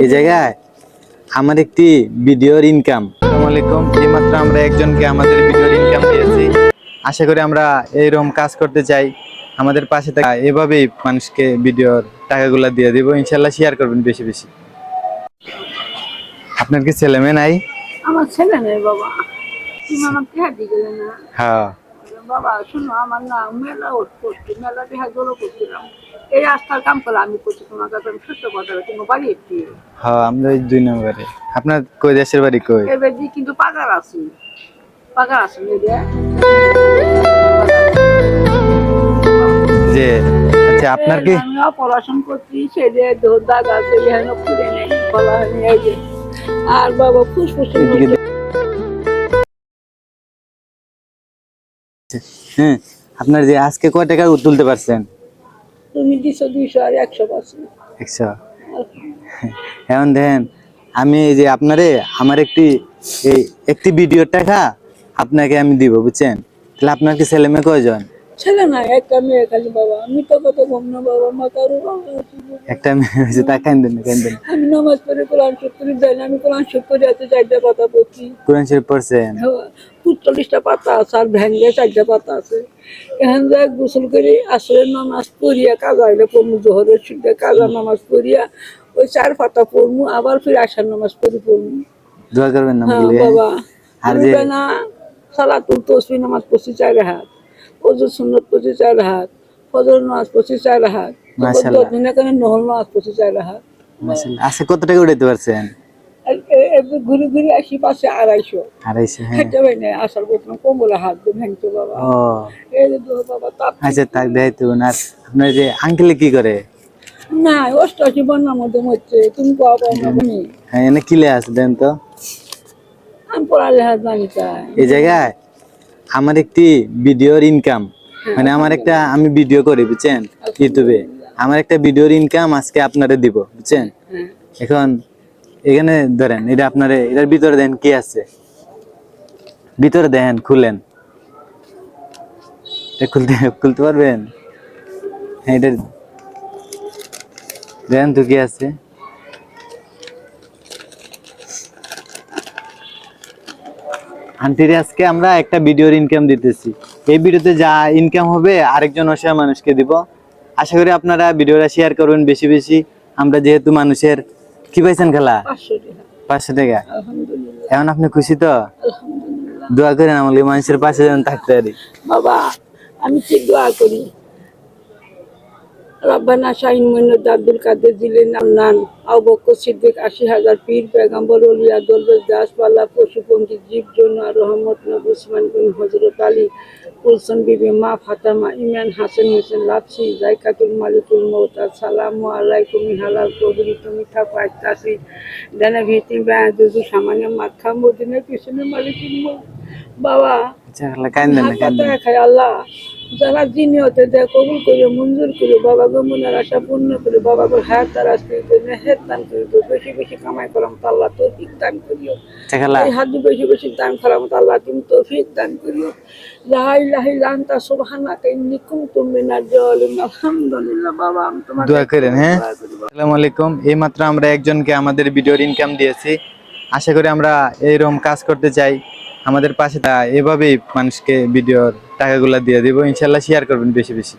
এই জায়গায় আমার একটি ভিডিওর ইনকাম আসসালামু আলাইকুম। এইমাত্র আমরা একজনকে আমাদের ভিডিওর ইনকাম দিয়েছি। আশা করি আমরা এইরকম কাজ করতে চাই। আমাদের পাশে থাকা এভাবেই মানুষকে ভিডিওর টাকাগুলো দিয়ে দিব। ইনশাল্লাহ শেয়ার করবেন বেশি বেশি। আপনার কি ছেলে মেয়ে নাই? আমার ছেলে নেই বাবা। হ্যাঁ। বাবা শোনো আমার না মেলা ওট করছি মেলা টিহা জড়ো করছিলাম এই রাস্তার কাম করে আমি করছি তোমার কাছে আমি সত্য কথা তোমার বাড়ি একটি। হ্যাঁ আমরা দুই নম্বরে। আপনার কই দেশের বাড়ি কই? এবার দিয়ে কিন্তু পাকার আছি। পাকার আছি যে। আচ্ছা আপনার কি আমি পড়াশোনা করছি সেটা দাগ আছে হেন খুলে নেই বলা হয়নি যে। আর বাবা ফুসফুস হ্যাঁ আপনার যে আজকে কয় টাকা তুলতে পারছেন? তুমি দিছো দুইশো আর একশো পার্সেন্ট একশো। এখন দেখেন আমি এই যে আপনারে আমার একটি এই একটি ভিডিওর টাকা আপনাকে আমি দিব বুঝছেন? তাহলে আপনার কি ছেলে মেয়ে কয়জন? ছেলে না একটা মেয়ে খালি বাবা আমি তো কত কম না বাবা মা কারও একটা মেয়ে হয়েছে তা কান দেন আমি নামাজ পড়ে কোরআন শরীফ করি দেয় আমি কোরআন শরীফ করে এত চারটা পাতা পড়ছি কোরআন শরীফ পড়ছেন পুতচল্লিশটা পাতা আছে আর ভ্যাঙ্গে চারটা পাতা আছে এখান থেকে গোসল করে আসরের নামাজ পড়িয়া কাজা হইলে পড়মু জোহরের কাজা নামাজ পড়িয়া ওই চার পাতা পড়মু আবার ফির আসার নামাজ পড়ি পড়মু দোয়া করবেন না বাবা আর আর না সালাতুল তসবি নামাজ পড়ছি চার হাত ওজুর সুন্নত পড়ছি চার হাত ফজর নামাজ পড়ছি চার হাত নহল নামাজ পড়ছি চার হাত। আজকে কত টাকা উঠাইতে পারছেন? ঘুরে ঘুরে আসি পাশে আড়াইশো। আড়াইশো হ্যাঁ। হেঁটে না আসার বলছিলাম কম্বলে হাত দিয়ে ভেঙতো বাবা। এই যে বাবা আচ্ছা তাক দেখাইতে না। আপনার যে আঙ্কেলে কি করে? না অষ্টআশি বন্যার মধ্যে মরছে। তুমি পাও না হ্যাঁ এনে কিলে আছে দেন তো? আমি পড়ালেখা জানি তাই। এই জায়গায়? আমার একটি ভিডিওর ইনকাম মানে আমার একটা আমি ভিডিও করি বুঝছেন? ইউটিউবে আমার একটা ভিডিওর ইনকাম আজকে আপনারে দিব বুঝছেন? হ্যাঁ। এখন এখানে ধরেন এটা আপনারে এটার ভিতরে দেন কি আছে? ভিতরে দেখেন খুলেন। এটা খুলতে খুলতে পারবেন? হ্যাঁ এটা দেখেন তো কি আছে? আন্টির আজকে আমরা একটা ভিডিওর ইনকাম দিতেছি। এই ভিডিওতে যা ইনকাম হবে আরেকজন অসহায় মানুষকে দিব। আশা করি আপনারা ভিডিওটা শেয়ার করবেন বেশি বেশি। আমরা যেহেতু মানুষের কি পাইছেন খেলা? পাঁচশো টাকা। এখন আপনি খুশি তো? দোয়া করেন আমাকে মানুষের পাশে যেন থাকতে পারি। বাবা আমি কি দোয়া করি। রব্বানা শাহিন মইনুদ্দ আব্দুল কাদের জিলেন নান আবু বকর সিদ্দিক আশি হাজার পীর পেগম্বর অলিয়া দরবেশ দাসপাল্লা পশু পঙ্খী জীব জন্য রহমত নব উসমান বিন হজরত আলী কুলসন বিবি মা ফাতামা ইমান হাসান হোসেন লাপসি জাইকাতুল মালিকুল মৌতা সালামু আলাইকুম হালাল কবরি তুমি থাকো আইতাসি ডানা ভিতি দুদু সামান্য মাখা মদিনের পিছনে মালিকুল বাবা আল্লাহ। যারা যিনি হতে দেয় কবুল করে মঞ্জুর করে বাবা গো মনের আশা পূর্ণ করে বাবা গো হায়াত তার মেহের দান করে দিও বেশি বেশি কামাই করাম তো আল্লাহ তৌফিক দান করিও। এই হাত বেশি বেশি দান করাম তো আল্লাহ তুমি তৌফিক দান করিও। লাই লাহি লান্তা জালিমিন আলহামদুলিল্লাহ বাবা আমি তোমার দোয়া করেন হ্যাঁ। আসসালামু আলাইকুম। এই মাত্র আমরা একজনকে আমাদের ভিডিওর ইনকাম দিয়েছি। আশা করি আমরা এইরকম কাজ করতে চাই। আমাদের পাশে তা এভাবেই মানুষকে ভিডিওর টাকাগুলো দিয়ে দিব। ইনশাল্লাহ শেয়ার করবেন বেশি বেশি।